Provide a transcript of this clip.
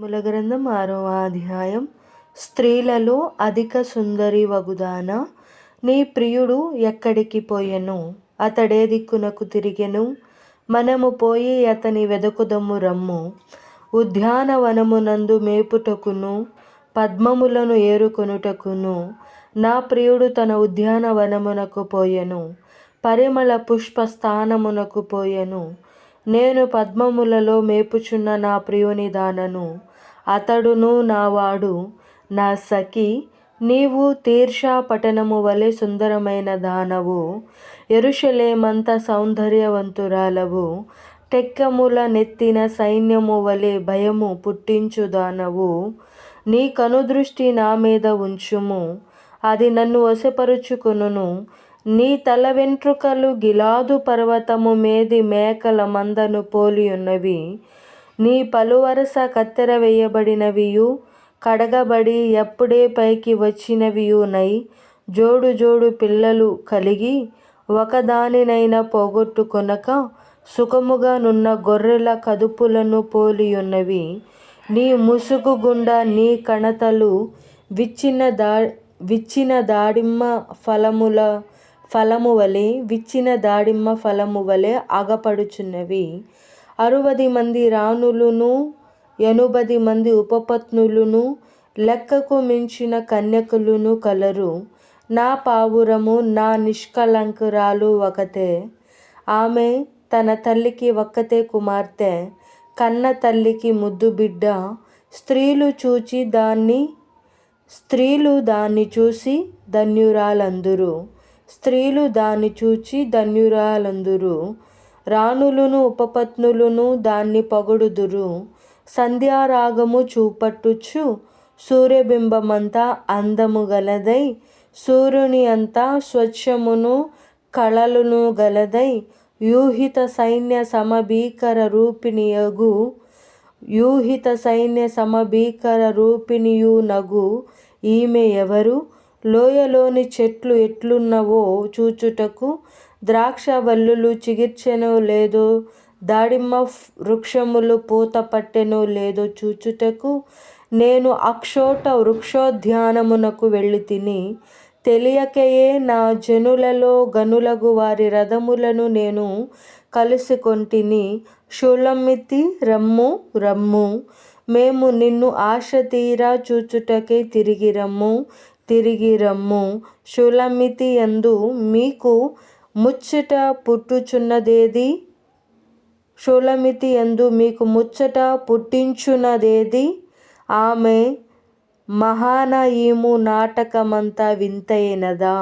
మూలగ్రంథం ఆరవ అధ్యాయం. స్త్రీలలో అధిక సుందరి వగుదాన నీ ప్రియుడు ఎక్కడికి పోయెను? అతడే దిక్కునకు తిరిగెను. మనము పోయి అతని వెదకుదమ్ము రమ్ము. ఉద్యానవనమునందు మేపుటకును పద్మములను ఏరుకొనుటకును. నా ప్రియుడు తన ఉద్యానవనమునకు పోయెను. పరిమళ పుష్ప స్థానమునకు పోయెను. నేను పద్మములలో మేపుచున్న నా ప్రియుని దానను. అతడును నావాడు నా సఖి. నీవు తీర్షా పట్టణము వలె సుందరమైన దానవు. ఎరుషలేమంత సౌందర్యవంతురాలవు. టెక్కముల నెత్తిన సైన్యము వలె భయము పుట్టించు దానవు. నీ కనుదృష్టి నా మీద ఉంచుము. అది నన్ను వశపరుచుకును నీ తల వెంట్రుకలు గిలాదు పర్వతము మేది మేకల మందను పోలియున్నవి. నీ పలువరస కత్తెర వేయబడినవియు కడగబడి ఎప్పుడే పైకి వచ్చినవియునై జోడు జోడు పిల్లలు కలిగి ఒకదానినైనా పోగొట్టుకొనక సుఖముగా నున్న గొర్రెల కదుపులను పోలియున్నవి. నీ ముసుగు గుండా నీ కణతలు విచ్చిన దా విచ్చిన దాడిమ్మ ఫలముల ఫలము వలె విచ్చిన దాడిమ్మ ఫలము వలె అగపడుచున్నవి అరవది మంది రాణులును ఎనుబది మంది ఉపపత్నులును లెక్కకు మించిన కన్యకులను కలరు. నా పావురము నా నిష్కలంకురాలు ఒకతే. ఆమె తన తల్లికి ఒక్కతే కుమార్తె. కన్న తల్లికి ముద్దు బిడ్డ. స్త్రీలు చూచి దాన్ని స్త్రీలు దాన్ని చూసి ధన్యురాలందురు. స్త్రీలు దాన్ని చూచి ధన్యురాలందురు. రాణులును ఉపపత్నులును దాన్ని పొగడుదురు. సంధ్యారాగము చూపట్టుచు సూర్యబింబమంతా అందము గలదై సూర్యుని అంతా స్వచ్ఛమును కళలును గలదై యూహిత సైన్య సమభీకర రూపిణియగు యూహిత సైన్య సమభీకర రూపిణియు నగు. ఈమె ఎవరు? లోయలోని చెట్లు ఎట్లున్నవో చూచుటకు ద్రాక్ష వల్లులు చిగిర్చెనో లేదో దాడిమ్మ వృక్షములు పూత పట్టెనో లేదో చూచుటకు నేను అక్షోట వృక్షోద్యానమునకు వెళ్ళి తిని తెలియకయే నా జనులలో గనులగు వారి రథములను నేను కలుసుకొంటిని. షులమితి రమ్ము రమ్ము మేము నిన్ను ఆశ తీరా చూచుటకే తిరిగి రమ్ము. తిరిగి రమ్ము. షులమితి ఎందు మీకు ముచ్చట పుట్టుచున్నదేది? షులమితి ఎందు మీకు ముచ్చట పుట్టించున్నదేది? ఆమె మహానయీము నాటకమంతా వింతైనదా?